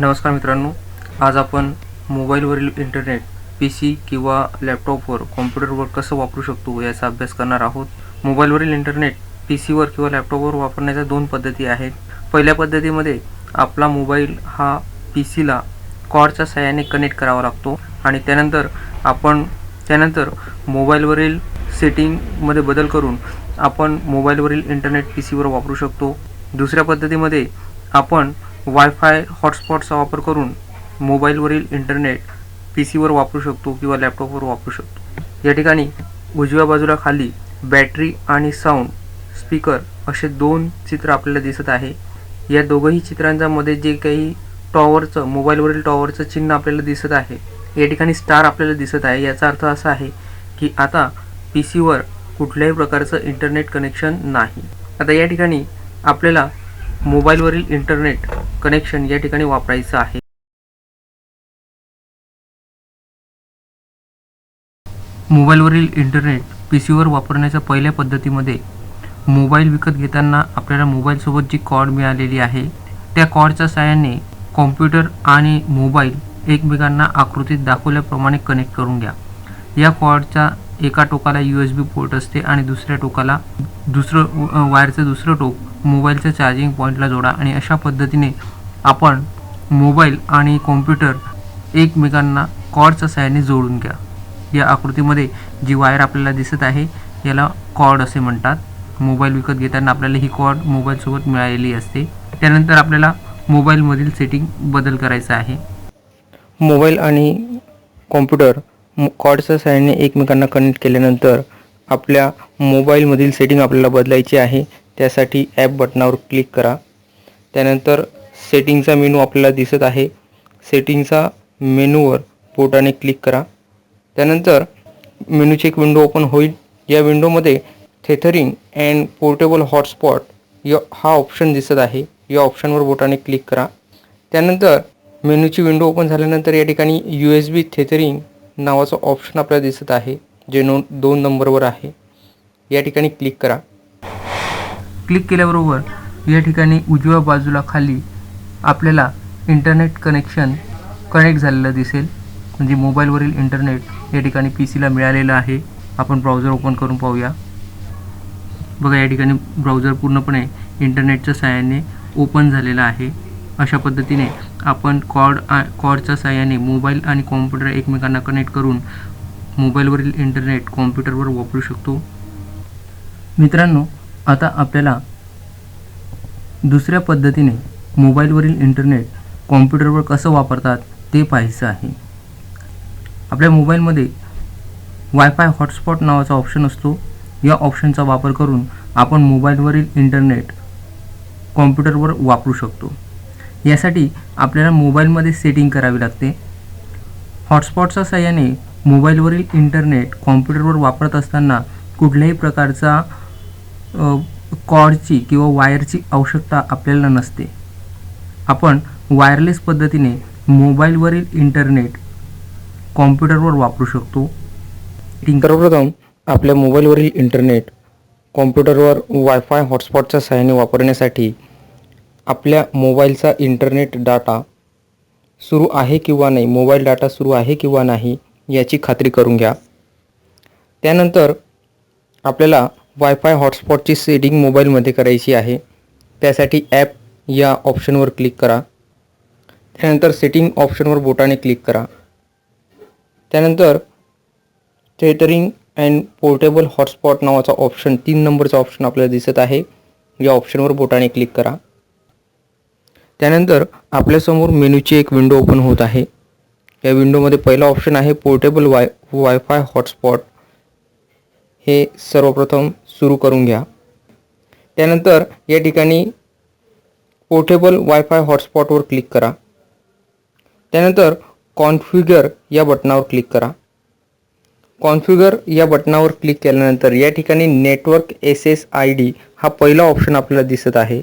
नमस्कार मित्रांनो आज आपण मोबाईलवरील इंटरनेट पी सी किंवा लॅपटॉपवर कॉम्प्युटरवर कसं वापरू शकतो याचा अभ्यास करणार आहोत. मोबाईलवरील इंटरनेट पी सीवर किंवा लॅपटॉपवर वापरण्याच्या दोन पद्धती आहेत. पहिल्या पद्धतीमध्ये आपला मोबाईल हा पी सीला कॉडच्या सहाय्याने कनेक्ट करावा लागतो आणि त्यानंतर आपण त्यानंतर मोबाईलवरील सेटिंगमध्ये बदल करून आपण मोबाईलवरील इंटरनेट पी सीवर वापरू शकतो. दुसऱ्या पद्धतीमध्ये आपण वायफाय हॉटस्पॉटचा वापर करून मोबाईलवरील इंटरनेट पी सीवर वापरू शकतो किंवा लॅपटॉपवर वापरू शकतो. या ठिकाणी उजव्या बाजूला खाली बॅटरी आणि साऊंड स्पीकर असे दोन चित्र आपल्याला दिसत आहे. या दोघंही चित्रांच्यामध्ये जे काही टॉवरचं मोबाईलवरील टॉवरचं चिन्ह आपल्याला दिसत आहे या ठिकाणी स्टार आपल्याला दिसत आहे. याचा अर्थ असा आहे की आता पी सीवर कुठल्याही प्रकारचं इंटरनेट कनेक्शन नाही. आता या ठिकाणी आपल्याला मोबाईलवरील इंटरनेट कनेक्शन या ठिकाणी वापरायचं आहे. मोबाईलवरील इंटरनेट पी सीवर वापरण्याच्या पहिल्या पद्धतीमध्ये मोबाईल विकत घेताना आपल्याला मोबाईलसोबत जी कॉड मिळालेली आहे त्या कॉडच्या साहाय्याने कॉम्प्युटर आणि मोबाईल एकमेकांना आकृतीत दाखवल्याप्रमाणे कनेक्ट करून घ्या. या कॉडच्या एका टोकाला यू एस बी पोर्ट असते आणि दुसऱ्या टोकाला दुसरं वायरचं दुसरं टोक मोबाईलच्या चार्जिंग पॉईंटला जोडा आणि अशा पद्धतीने आपण मोबाईल आणि कॉम्प्युटर एकमेकांना कॉर्डच्या सहाय्याने जोडून घ्या. या आकृतीमध्ये जी वायर आपल्याला दिसत आहे याला कॉर्ड असे म्हणतात. मोबाईल विकत घेताना आपल्याला ही कॉर्ड मोबाईलसोबत मिळालेली असते. त्यानंतर आपल्याला मोबाईलमधील सेटिंग बदल करायचा आहे. मोबाईल आणि कॉम्प्युटर कॉर्डच्या सहाय्याने एकमेकांना कनेक्ट केल्यानंतर आपल्या मोबाईलमधील सेटिंग आपल्याला बदलायची आहे. त्यासाठी ॲप बटनावर क्लिक करा. त्यानंतर सेटिंगचा मेनू आपल्याला दिसत आहे. सेटिंगचा मेनूवर बोटाने क्लिक करा. त्यानंतर मेनूची एक विंडो ओपन होईल. या विंडोमध्ये थेथरिंग अँड पोर्टेबल हॉटस्पॉट या हा ऑप्शन दिसत आहे. या ऑप्शनवर बोटाने क्लिक करा. त्यानंतर मेनूची विंडो ओपन झाल्यानंतर या ठिकाणी यू एस बी थेथरिंग नावाचं ऑप्शन आपल्याला दिसत आहे जे नो दोन नंबरवर आहे. या ठिकाणी क्लिक करा. क्लिक केल्याबरोबर या ठिकाणी उजव्या बाजूला खाली आपल्याला इंटरनेट कनेक्शन कनेक्ट झालेलं दिसेल. म्हणजे मोबाईलवरील इंटरनेट या ठिकाणी पी सीला मिळालेलं आहे. आपण ब्राउझर ओपन करून पाहूया. बघा या ठिकाणी ब्राउझर पूर्णपणे इंटरनेटच्या सहाय्याने ओपन झालेला आहे. अशा पद्धतीने आपण कॉर्ड कॉर्डच्या सहाय्याने मोबाईल आणि कॉम्प्युटर एकमेकांना कनेक्ट करून मोबाईलवरील इंटरनेट कॉम्प्युटरवर वापरू शकतो. मित्रांनो आता आपल्याला दुसऱ्या पद्धतीने मोबाईलवरील इंटरनेट कॉम्प्युटरवर कसं वापरतात ते पाहायचं आहे. आपल्या मोबाईलमध्ये वायफाय हॉटस्पॉट नावाचा ऑप्शन असतो. या ऑप्शनचा वापर करून आपण मोबाईलवरील इंटरनेट कॉम्प्युटरवर वापरू शकतो. यासाठी आपल्याला मोबाईलमध्ये सेटिंग करावी लागते. हॉटस्पॉटच्या सहाय्याने मोबाईलवरील इंटरनेट कॉम्प्युटरवर वापरत असताना कुठल्याही प्रकारचा कॉडची कॉर्डची किंवा वायरची आवश्यकता आपल्याला नसते. आपण वायरलेस पद्धतीने मोबाईलवरील इंटरनेट कॉम्प्युटरवर वापरू शकतो. सर्वप्रथम आपल्या मोबाईलवरील इंटरनेट कॉम्प्युटरवर वायफाय हॉटस्पॉटच्या सहाय्याने वापरण्यासाठी आपल्या मोबाईलचा इंटरनेट डाटा सुरू आहे किंवा नाही मोबाईल डाटा सुरू आहे किंवा नाही याची खात्री करून घ्या. त्यानंतर आपल्याला वायफाय हॉटस्पॉटची सेटिंग मोबाईलमध्ये करायची आहे. त्यासाठी ॲप या ऑप्शनवर क्लिक करा. त्यानंतर सेटिंग ऑप्शनवर बोटाने क्लिक करा. त्यानंतर थेटरिंग अँड पोर्टेबल हॉटस्पॉट नावाचा ऑप्शन तीन नंबरचा ऑप्शन आपल्याला दिसत आहे. या ऑप्शनवर बोटाने क्लिक करा. त्यानंतर आपल्यासमोर मेनूची एक विंडो ओपन होत आहे. या विंडोमध्ये पहिला ऑप्शन आहे पोर्टेबल वाय वायफाय हॉटस्पॉट. हे सर्वप्रथम सुरू करून घ्या. त्यानंतर या ठिकाणी पोर्टेबल वायफाय हॉटस्पॉटवर क्लिक करा. त्यानंतर कॉन्फिगर या बटनावर क्लिक करा. कॉन्फिगर या बटनावर क्लिक केल्यानंतर या ठिकाणी network S S I D हा पहिला ऑप्शन आपल्याला दिसत आहे.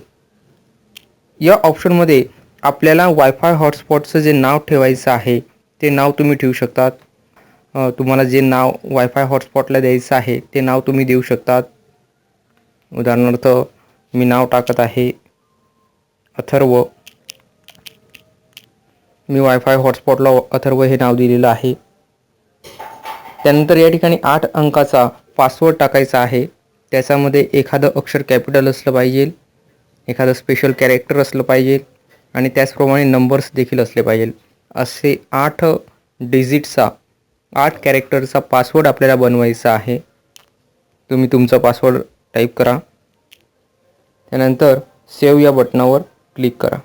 या ऑप्शनमध्ये आपल्याला वायफाय हॉटस्पॉटचं जे नाव ठेवायचं आहे ते नाव तुम्ही ठेवू शकतात. तुम्हाला जे नाव वायफाय हॉटस्पॉटला द्यायचं आहे ते नाव तुम्ही देऊ शकतात. उदाहरणार्थ मी नाव टाकत आहे अथर्व. मी वायफाय हॉटस्पॉटला अथर्व हे नाव दिलेलं आहे. त्यानंतर या ठिकाणी आठ अंकाचा पासवर्ड टाकायचा आहे. त्याच्यामध्ये एखादं अक्षर कॅपिटल असलं पाहिजे एखादं स्पेशल कॅरेक्टर असलं पाहिजे आणि त्याचप्रमाणे नंबर्स देखील असले पाहिजे. असे आठ डिजिटचा आठ कॅरेक्टरचा पासवर्ड आपल्याला बनवायचा आहे. तुम्ही तुमचा पासवर्ड टाईप करा. त्यानंतर सेव्ह या बटनावर क्लिक करा.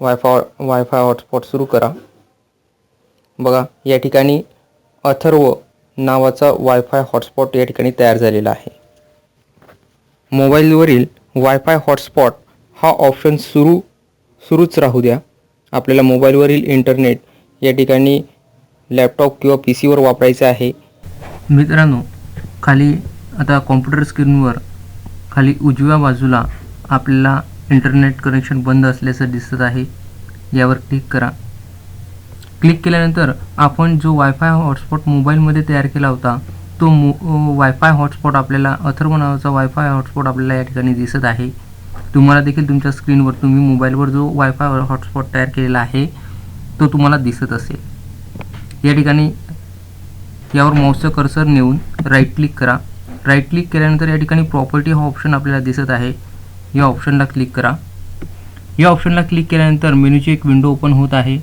वायफाय वायफाय हॉटस्पॉट सुरू करा. बघा या ठिकाणी अथर्व नावाचा वायफाय हॉटस्पॉट या ठिकाणी तयार झालेला आहे. मोबाईलवरील वायफाय हॉटस्पॉट हा ऑप्शन सुरू सुरूच राहू द्या. आपल्याला मोबाईलवरील इंटरनेट या ठिकाणी लॅपटॉप किंवा पी सीवर वापरायचं आहे. मित्रांनो खाली आता कॉम्प्युटर स्क्रीनवर खाली उजव्या बाजूला आपल्याला इंटरनेट कनेक्शन बंद असल्याचं दिसत आहे. यावर क्लिक करा. क्लिक केल्यानंतर आपण जो वायफाय हॉटस्पॉट मोबाईलमध्ये तयार केला होता तो मो वायफाय हॉटस्पॉट आपल्याला अथर्व नावाचा वायफाय हॉटस्पॉट आपल्याला या ठिकाणी दिसत आहे. तुम्हाला देखील तुमच्या स्क्रीनवर तुम्ही मोबाईलवर जो वायफाय हॉटस्पॉट तयार केलेला आहे तो तुम्हाला दिसत असेल. या ठिकाणी यावर माऊसचं कर्सर नेऊन राईट क्लिक करा. राईट क्लिक केल्यानंतर या ठिकाणी प्रॉपर्टी हा ऑप्शन आपल्याला दिसत आहे. या ऑप्शनला क्लिक करा. या ऑप्शनला क्लिक केल्यानंतर मेनूची एक विंडो ओपन होत आहे.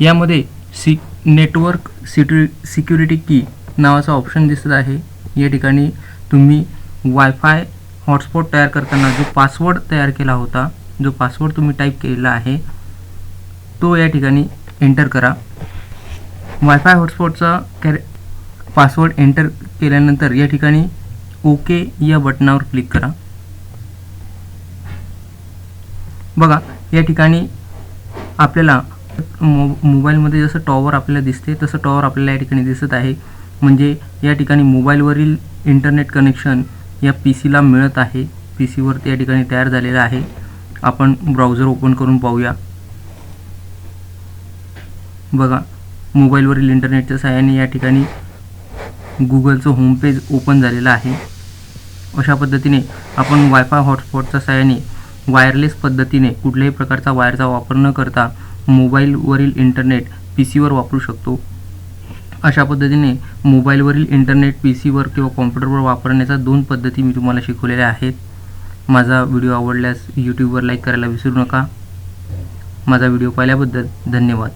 यामध्ये सी नेटवर्क सिक्यु सिक्युरिटी की नावाचा ऑप्शन दिसत आहे. या ठिकाणी तुम्ही वायफाय हॉटस्पॉट तयार करताना जो पासवर्ड तयार केला होता जो पासवर्ड तुम्ही टाईप केलेला आहे तो या ठिकाणी एंटर करा. वायफाय हॉटस्पॉटचा कॅरे पासवर्ड एंटर केल्यानंतर या ठिकाणी ओके या बटनावर क्लिक करा. बघा या ठिकाणी आपल्याला मो मोबाईलमध्ये जसं टॉवर आपल्याला दिसते तसं टॉवर आपल्याला या ठिकाणी दिसत आहे. म्हणजे या ठिकाणी मोबाईलवरील इंटरनेट कनेक्शन या पी सीला मिळत आहे. पी सीवर या ठिकाणी तयार झालेलं आहे. आपण ब्राउझर ओपन करून पाहूया. बघा मोबाईलवरील इंटरनेटच्या सहाय्याने या ठिकाणी गुगलचं होमपेज ओपन झालेलं आहे. अशा पद्धतीने आपण वायफाय हॉटस्पॉटच्या सहाय्याने वायरलेस पद्धतीने कुठल्याही प्रकारचा वायरचा वापर न करता मोबाईलवरील इंटरनेट पी सीवर वापरू शकतो. अशा पद्धतीने मोबाईलवरील इंटरनेट पी सीवर किंवा कॉम्प्युटरवर वापरण्याच्या दोन पद्धती मी तुम्हाला शिकवलेल्या आहेत. माझा व्हिडिओ आवडल्यास यूट्यूबवर लाईक करायला विसरू नका. माझा व्हिडिओ पाहिल्याबद्दल धन्यवाद.